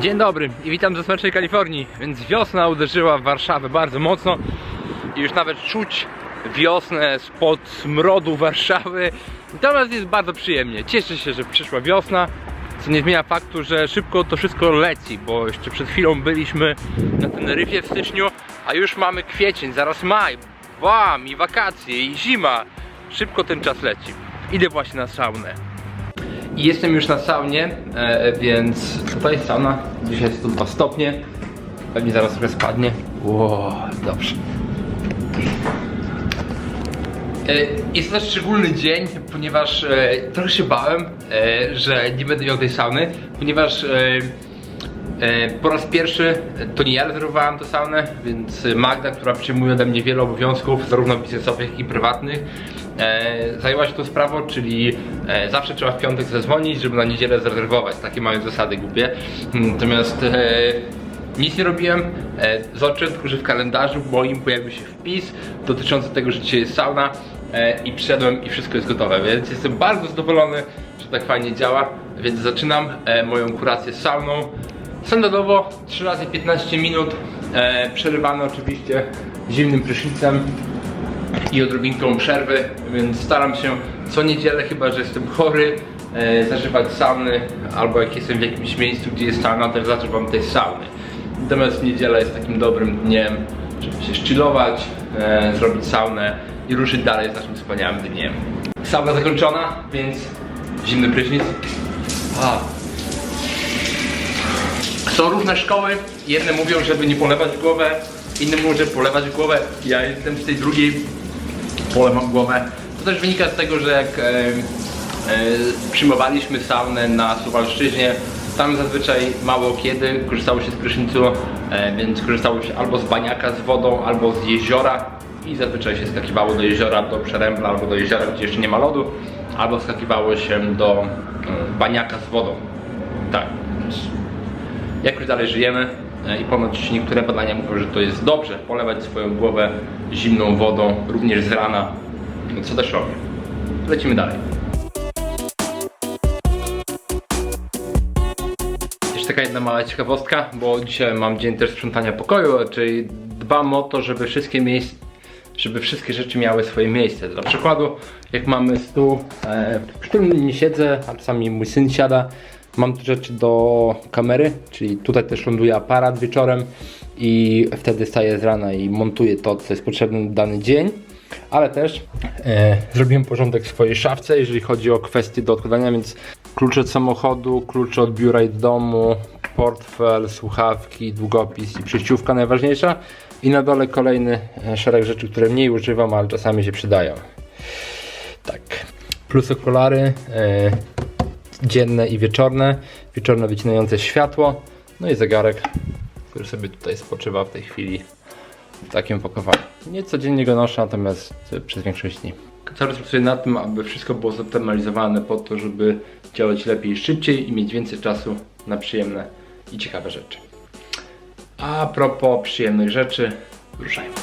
Dzień dobry i witam ze słonecznej Kalifornii. Więc wiosna uderzyła w Warszawę bardzo mocno i już nawet czuć wiosnę spod smrodu Warszawy. Natomiast jest bardzo przyjemnie. Cieszę się, że przyszła wiosna, co nie zmienia faktu, że szybko to wszystko leci, bo jeszcze przed chwilą byliśmy na Teneryfie w styczniu, a już mamy kwiecień, zaraz maj, bam, i wakacje, i zima. Szybko ten czas leci. Idę właśnie na saunę. I jestem już na saunie, e, więc tutaj sauna. Dzisiaj jest tu 2 stopnie. Pewnie zaraz trochę spadnie. Wow, dobrze. E, Jest to też szczególny dzień, ponieważ e, trochę się bałem, e, że nie będę miał tej sauny, ponieważ e, po raz pierwszy e, to nie ja rezerwowałem tę saunę, więc Magda, która przyjmuje ode mnie wiele obowiązków, zarówno biznesowych, jak i prywatnych, e, zajęła się tą sprawą, czyli e, zawsze trzeba w piątek zadzwonić, żeby na niedzielę zarezerwować. Takie mają zasady głupie. Natomiast e, nic nie robiłem, e, zobaczyłem tylko, że w kalendarzu moim pojawił się wpis dotyczący tego, że dzisiaj jest sauna e, i przyszedłem i wszystko jest gotowe, więc jestem bardzo zadowolony, że tak fajnie działa, więc zaczynam e, moją kurację z sauną. Standardowo 3 razy 15 minut, e, przerywane oczywiście zimnym prysznicem i odrobinką przerwy, więc staram się co niedzielę, chyba że jestem chory, e, zażywać sauny, albo jak jestem w jakimś miejscu, gdzie jest sauna, też zażywam tej sauny. Natomiast niedziela jest takim dobrym dniem, żeby się szczylować, e, zrobić saunę i ruszyć dalej z naszym wspaniałym dniem. Sauna zakończona, więc zimny prysznic. A. Są różne szkoły, jedne mówią, żeby nie polewać głowę, inne mówią, żeby polewać głowę. Ja jestem z tej drugiej, polewam głowę. To też wynika z tego, że jak e, e, przyjmowaliśmy saunę na Suwalszczyźnie, tam zazwyczaj mało kiedy korzystało się z prysznicu, e, więc korzystało się albo z baniaka z wodą, albo z jeziora i zazwyczaj się skakiwało do jeziora, do Przerębla albo do jeziora, gdzie jeszcze nie ma lodu, albo skakiwało się do e, baniaka z wodą. Tak, więc jakoś dalej żyjemy e, i ponoć niektóre badania mówią, że to jest dobrze polewać swoją głowę zimną wodą, również z rana, no co też robię. Lecimy dalej. Jeszcze taka jedna mała ciekawostka, bo dzisiaj mam dzień też sprzątania pokoju, czyli dbam o to, żeby wszystkie miejsca, żeby wszystkie rzeczy miały swoje miejsce. Dla przykładu, jak mamy stół, e, przy którym nie siedzę, a czasami mój syn siada, mam rzeczy do kamery, czyli tutaj też ląduje aparat wieczorem i wtedy staję z rana i montuję to, co jest potrzebne na dany dzień. Ale też e, zrobiłem porządek w swojej szafce, jeżeli chodzi o kwestie do odkładania, więc klucze od samochodu, klucze od biura i do domu, portfel, słuchawki, długopis i przejściówka najważniejsza. I na dole kolejny e, szereg rzeczy, które mniej używam, ale czasami się przydają. Tak. Plus okulary e, dzienne i wieczorne. Wieczorne wycinające światło. No i zegarek, który sobie tutaj spoczywa w tej chwili w takim opakowaniu. Nie codziennie go noszę, natomiast e, przez większość dni. Cały czas pracuję nad tym, aby wszystko było zoptymalizowane po to, żeby działać lepiej szybciej i mieć więcej czasu na przyjemne i ciekawe rzeczy. A propos przyjemnych rzeczy, ruszajmy.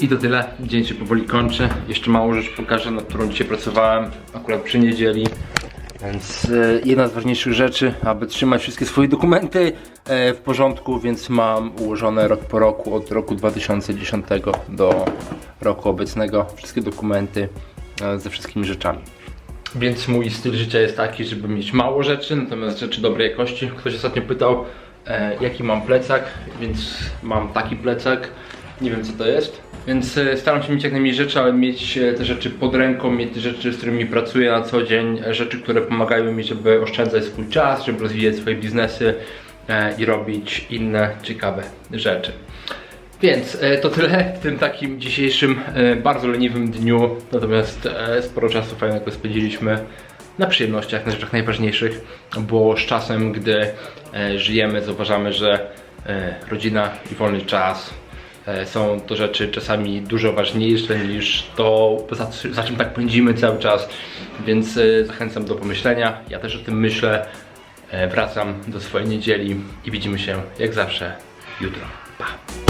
I to tyle. Dzień się powoli kończy. Jeszcze małą rzecz pokażę, nad którą dzisiaj pracowałem, akurat przy niedzieli. Więc e, jedna z ważniejszych rzeczy, aby trzymać wszystkie swoje dokumenty e, w porządku, więc mam ułożone rok po roku, od roku 2010 do roku obecnego, wszystkie dokumenty e, ze wszystkimi rzeczami. Więc mój styl życia jest taki, żeby mieć mało rzeczy, natomiast rzeczy dobrej jakości. Ktoś ostatnio pytał, jaki mam plecak, więc mam taki plecak. Nie wiem co to jest. Więc e, staram się mieć jak najmniej rzeczy, ale mieć e, te rzeczy pod ręką, mieć te rzeczy, z którymi pracuję na co dzień, e, rzeczy, które pomagają mi, żeby oszczędzać swój czas, żeby rozwijać swoje biznesy i robić inne ciekawe rzeczy. Więc to tyle w tym takim dzisiejszym bardzo leniwym dniu. Natomiast sporo czasu fajnego spędziliśmy na przyjemnościach, na rzeczach najważniejszych, bo z czasem, gdy żyjemy, zauważamy, że rodzina i wolny czas są to rzeczy czasami dużo ważniejsze niż to, za, za czym tak pędzimy cały czas. Więc e, zachęcam do pomyślenia. Ja też o tym myślę. E, Wracam do swojej niedzieli i widzimy się jak zawsze jutro. Pa!